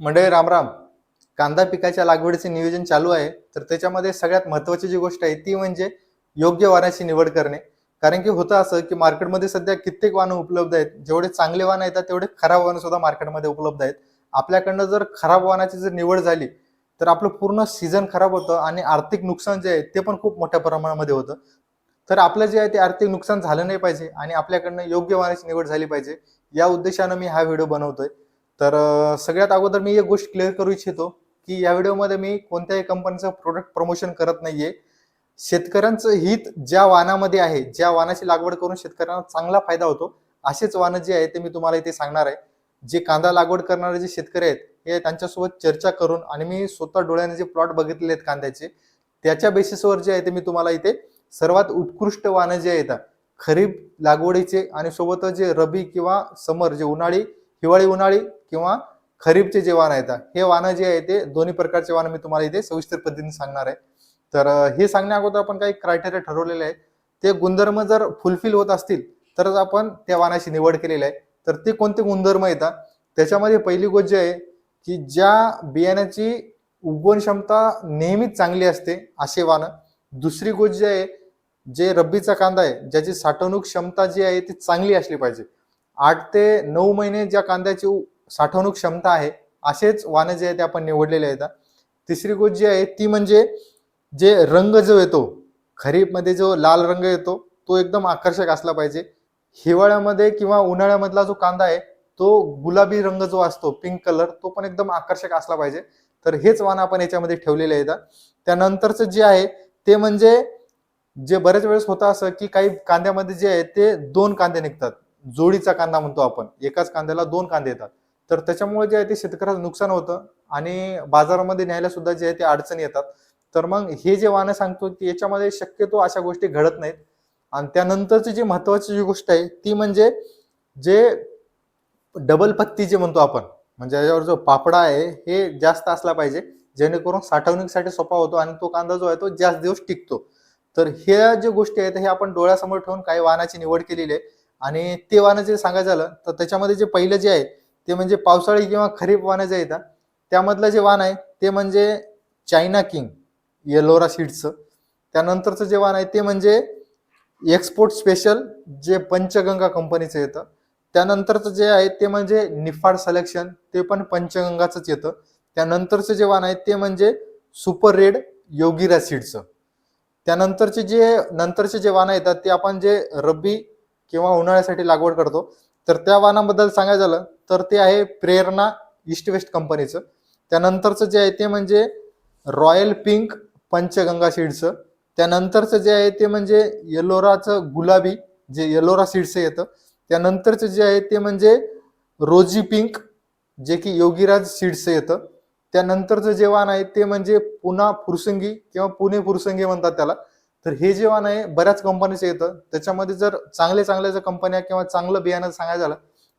मंडळी रामराम कांदा पिकाच्या लागवडीचे नियोजन चालू आहे. तर त्याच्यामध्ये सगळ्यात महत्वाची जी गोष्ट आहे ती म्हणजे योग्य वाणाची निवड करणे. कारण की होतं असं की मार्केटमध्ये सध्या कित्येक वाहनं उपलब्ध आहेत. जेवढे चांगले वाहन येतात तेवढे खराब वाहनं सुद्धा मार्केटमध्ये उपलब्ध आहेत. आपल्याकडनं जर खराब वाहनाची जर निवड झाली तर आपलं पूर्ण सीझन खराब होतं आणि आर्थिक नुकसान जे आहे ते पण खूप मोठ्या प्रमाणामध्ये होतं. तर आपलं जे आहे ते आर्थिक नुकसान झालं नाही पाहिजे आणि आपल्याकडनं योग्य वाहनाची निवड झाली पाहिजे. या उद्देशानं मी हा व्हिडिओ बनवतोय. तर सगळ्यात अगोदर मी एक गोष्ट क्लिअर करू इच्छितो की या व्हिडिओमध्ये मी कोणत्याही कंपनीचं प्रोडक्ट प्रमोशन करत नाहीये. शेतकऱ्यांचं हित ज्या वाहनामध्ये आहे ज्या वाहनाची लागवड करून शेतकऱ्यांना चांगला फायदा होतो असेच वाहनं जे आहे ते मी तुम्हाला इथे सांगणार आहे. जे कांदा लागवड करणारे जे शेतकरी आहेत हे त्यांच्यासोबत चर्चा करून आणि मी स्वतः डोळ्याने जे प्लॉट बघितलेले आहेत कांद्याचे त्याच्या बेसिसवर जे आहे ते मी तुम्हाला इथे सर्वात उत्कृष्ट वाहनं जे आहेत खरीप लागवडीचे आणि सोबतच जे रबी किंवा समर जे उन्हाळी हिवाळी उन्हाळी किंवा खरीपचे जे वाण आहेत हे वाणं जे आहे ते दोन्ही प्रकारचे वाणं मी तुम्हाला इथे सविस्तर पद्धतीने सांगणार आहे. तर हे सांगण्या अगोदर आपण काही क्रायटेरिया ठरवलेले आहेत. ते गुणधर्म जर फुलफिल होत असतील तरच आपण त्या वाणाची निवड केलेली आहे. तर ते कोणते गुणधर्म येतात त्याच्यामध्ये पहिली गोष्ट जी आहे की ज्या बियाण्याची उगवण क्षमता नेहमीच चांगली असते असे वाणं. दुसरी गोष्ट जी आहे जे रब्बीचा कांदा आहे ज्याची साठवणूक क्षमता जी आहे ती चांगली असली पाहिजे. आठ ते नऊ महिने ज्या कांद्याची साठवणूक क्षमता आहे असेच वाणं जे आहे ते आपण निवडलेले आहेत. तिसरी गोष्ट जी आहे ती म्हणजे जे रंग जो येतो खरीपमध्ये जो लाल रंग येतो तो एकदम आकर्षक असला पाहिजे. हिवाळ्यामध्ये किंवा उन्हाळ्यामधला जो कांदा आहे तो गुलाबी रंग जो असतो पिंक कलर तो पण एकदम आकर्षक असला पाहिजे. तर हेच वाण आपण याच्यामध्ये ठेवलेले आहेत. त्यानंतरचं जे आहे ते म्हणजे जे बऱ्याच वेळेस होतं असं की काही कांद्यामध्ये जे आहे ते दोन कांदे निघतात. जोडीचा कांदा म्हणतो आपण. एकाच कांद्याला दोन कांदे येतात. तर त्याच्यामुळे जे आहे ते शेतकऱ्याचं नुकसान होतं आणि बाजारामध्ये न्यायला सुद्धा जे आहे ते अडचणी येतात. तर मग हे जे वाहनं सांगतो की याच्यामध्ये शक्यतो अशा गोष्टी घडत नाहीत. आणि त्यानंतरची जी महत्वाची जी गोष्ट आहे ती म्हणजे जे डबल पत्ती जे म्हणतो आपण म्हणजे याच्यावर जो पापडा आहे हे जास्त असला पाहिजे. जेणेकरून साठवणुकीसाठी सोपा होतो आणि तो कांदा जो आहे तो जास्त दिवस टिकतो. तर ह्या ज्या गोष्टी आहेत हे आपण डोळ्यासमोर ठेवून काही वाहनाची निवड केलेली आहे. आणि ते वाहनं जे सांगायचं झालं तर त्याच्यामध्ये जे पहिलं जे आहे ते म्हणजे पावसाळी किंवा खरीप वाहनं जे येतात त्यामधलं जे वाहन आहे ते म्हणजे चायना किंग येलोरा सीड्सचं. त्यानंतरचं जे वाहन आहे ते म्हणजे एक्सपोर्ट स्पेशल जे पंचगंगा कंपनीचं येतं. त्यानंतरचं जे आहे ते म्हणजे निफाड सलेक्शन ते पण पंचगंगाचंच येतं. त्यानंतरचं जे वाहन आहे ते म्हणजे सुपर रेड योगिरा सीडचं त्यानंतरचे जे नंतरचे जे वाहनं येतात ते आपण जे रब्बी किंवा उन्हाळ्यासाठी लागवड करतो. तर त्या वाहनाबद्दल सांगायचं झालं तर ते आहे प्रेरणा ईस्ट वेस्ट कंपनीचं. त्यानंतरचं जे आहे ते म्हणजे रॉयल पिंक पंचगंगा सीड्सचं. त्यानंतरचं जे आहे ते म्हणजे येलोराचं गुलाबी जे येलोरा सीड्सचं येतं. त्यानंतरचं जे आहे ते म्हणजे रोजी पिंक जे की योगीराज सीड्सचं येतं. त्यानंतरचं जे वाण आहे ते म्हणजे पुन्हा फुरसंगी किंवा पुणे फुरसंगी म्हणतात त्याला. तर हे जे वाण आहे बऱ्याच कंपनीचं येतं. त्याच्यामध्ये जर चांगले चांगल्या जर कंपन्या किंवा चांगलं बियाणं सांगायचं झालं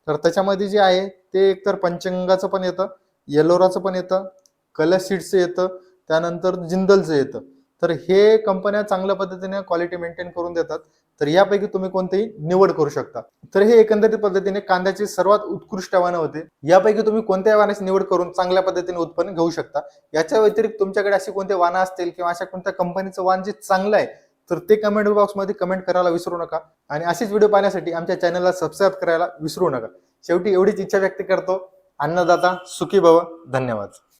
तर त्याच्यामध्ये जे आहे ते एकतर पंचंगाचं पण येतं येलोराचं पण येतं कलर सीड्सचं येतं त्यानंतर जिंदलचं येतं. तर हे कंपन्या चांगल्या पद्धतीने क्वालिटी मेंटेन करून देतात. तर यापैकी तुम्ही कोणतेही निवड करू शकता. तर हे एकंदरीत पद्धतीने कांद्याचे सर्वात उत्कृष्ट आव्हानं होते. यापैकी तुम्ही कोणत्या वाहनाची निवड करून चांगल्या पद्धतीने उत्पन्न घेऊ शकता. याच्या व्यतिरिक्त तुमच्याकडे अशी कोणते वाहनं असतील किंवा अशा कोणत्या कंपनीचं वाहन जे चांगलं आहे तर ते कमेंट बॉक्समध्ये कमेंट करायला विसरू नका. आणि अशीच व्हिडिओ पाहण्यासाठी आमच्या चॅनलला सबस्क्राईब करायला विसरू नका. शेवटी एवढीच इच्छा व्यक्त करतो. अन्नदाता सुखी भव. धन्यवाद.